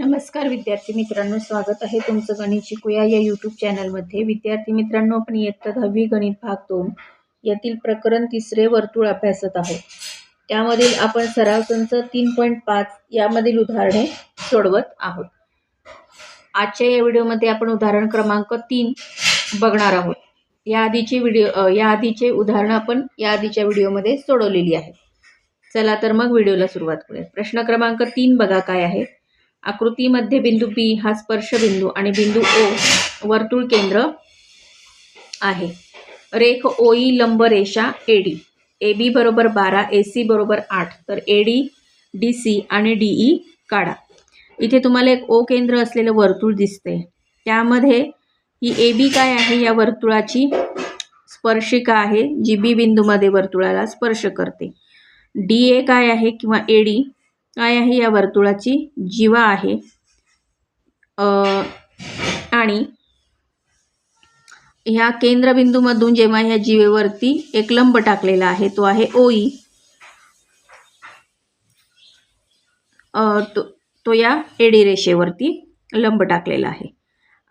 नमस्कार विद्यार्थी मित्रांनो स्वागत आहे तुमचं गणित शिकूया या यूट्यूब चॅनलमध्ये विद्यार्थी मित्रांनो आपण इयत्ता दहावी गणित भाग दोन यातील प्रकरण तिसरे वर्तुळ अभ्यासत आहोत. त्यामधील आपण सराव संच तीन पॉईंट पाच यामधील उदाहरणे सोडवत आहोत. आजच्या या व्हिडिओमध्ये आपण उदाहरण क्रमांक तीन बघणार आहोत. याआधीची व्हिडिओ याआधीचे या आधीचे उदाहरणं आपण या आधीच्या व्हिडिओमध्ये सोडवलेली आहेत. चला तर मग व्हिडिओला सुरुवात करूया. प्रश्न क्रमांक तीन बघा काय आहे. आकृतीमध्ये बिंदू बी हा स्पर्शबिंदू आणि बिंदू ओ वर्तुळ केंद्र आहे. रेख ओई लंब रेषा डी ए बी बरोबर बारा ए सी बरोबर आठ. तर ए डी डी सी आणि डी ई काढा. इथे तुम्हाला एक ओ केंद्र असलेलं वर्तुळ दिसते त्यामध्ये ही ए बी काय आहे? या वर्तुळाची स्पर्शिका आहे जी बी बिंदूमध्ये वर्तुळाला स्पर्श करते. डी ए काय आहे किंवा ए डी काय आहे या वर्तुळाची? जीवा आहे. आणि ह्या केंद्रबिंदूमधून जेव्हा ह्या जीवेवरती एक लंब टाकलेला आहे तो आहे ओई तो तो या एडी रेषेवरती लंब टाकलेला आहे.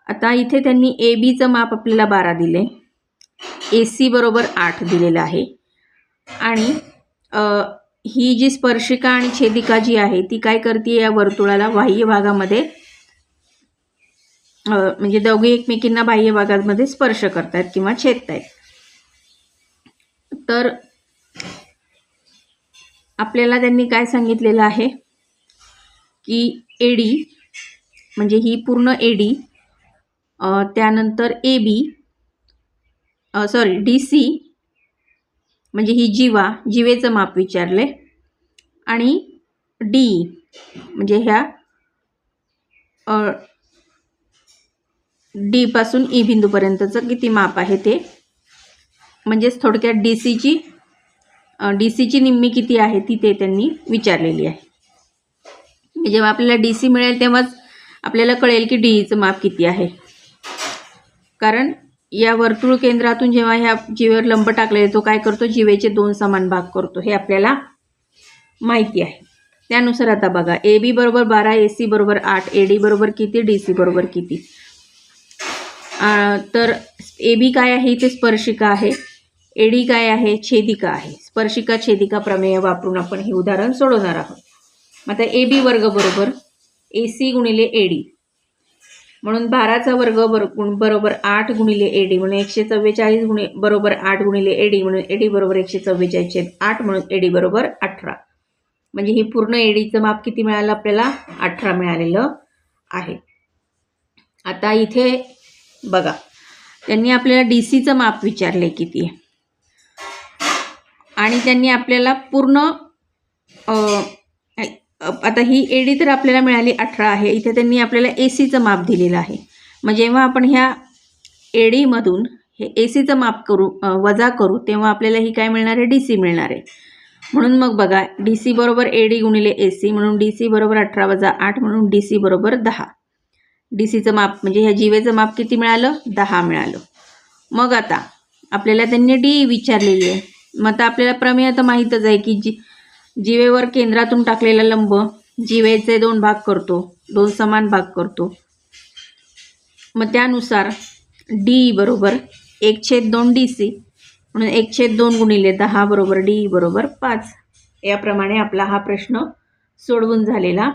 आता इथे त्यांनी ए बीचं माप आपल्याला बारा दिले. ए सी बरोबर आठ दिलेलं आहे. आणि ही जी स्पर्शिका आणि छेदिका जी आहे ती काय करते या वर्तुळाला? बाह्य भागामध्ये म्हणजे दोघे एकमेकींना बाह्य भागामध्ये स्पर्श करतात किंवा छेदतायत. तर आपल्याला त्यांनी काय सांगितलेलं आहे? की एडी म्हणजे ही पूर्ण एडी त्यानंतर A B sorry D C म्हणजे ही जीवा जीवेचं माप विचारले. आणि डी म्हणजे ह्या डीपासून ई बिंदूपर्यंतचं किती माप आहे ते. म्हणजेच थोडक्यात डी सीची डी सीची निम्मी किती आहे ती ते त्यांनी विचारलेली आहे. म्हणजे जेव्हा आपल्याला डी सी मिळेल तेव्हाच आपल्याला कळेल की डी ईचं माप किती आहे. कारण या वर्तुळ केंद्रातून जेव्हा ह्या जीवेवर लंब टाकले तो काय करतो? जीवेचे दोन समान भाग करतो. हे आपल्याला माहिती आहे. त्यानुसार आता बघा. ए बी बरोबर बारा ए सी बरोबर आठ ए डी बरोबर किती डी सी बरोबर किती? तर ए बी काय आहे? इथे स्पर्शिका आहे. ए डी काय आहे? छेदिका आहे. स्पर्शिका छेदिका प्रमेय वापरून आपण हे उदाहरण सोडवणार आहोत. आता ए बी वर्ग बरोबर ए सी गुणिले ए डी. म्हणून बाराचा वर्ग बर गुण बरोबर आठ गुणिले ए डी म्हणून एकशे चव्वेचाळीस गुणि बरोबर आठ गुणिले ए डी म्हणून ए डी बरोबर एकशे चव्वेचाळीस छेद आठ म्हणून ए डी बरोबर अठरा. म्हणजे ही पूर्ण ए डीचं माप किती मिळालं? आपल्याला अठरा मिळालेलं आहे. आता इथे बघा. त्यांनी आपल्याला डी सीचं माप विचारले किती? आणि त्यांनी आपल्याला पूर्ण आता ही एडी तर आपल्याला मिळाली अठरा आहे. इथे त्यांनी आपल्याला ए सीचं माप दिलेलं आहे. मग जेव्हा आपण ह्या एडीमधून हे ए सीचं माप करू वजा करू तेव्हा आपल्याला ही काय मिळणार आहे? डी सी मिळणार आहे. म्हणून मग बघा डी सी बरोबर ए डी गुणिले ए सी म्हणून डी सी बरोबर अठरा वजा आठ म्हणून डी सी बरोबर दहा. डी सीचं माप म्हणजे ह्या जीवेचं माप किती मिळालं? दहा मिळालं. मग आता आपल्याला त्यांनी डी विचारलेली आहे. मग आता आपल्याला प्रमेय तर माहीतच आहे की जी जीवेवर केंद्रातून टाकलेला लंब जीवेचे दोन भाग करतो दोन समान भाग करतो. मग त्यानुसार डी बरोबर एक छेद दोन डी सी म्हणून एक छेद दोन गुणिले दहा बरोबर डी बरोबर पाच. याप्रमाणे आपला हा प्रश्न सोडवून झालेला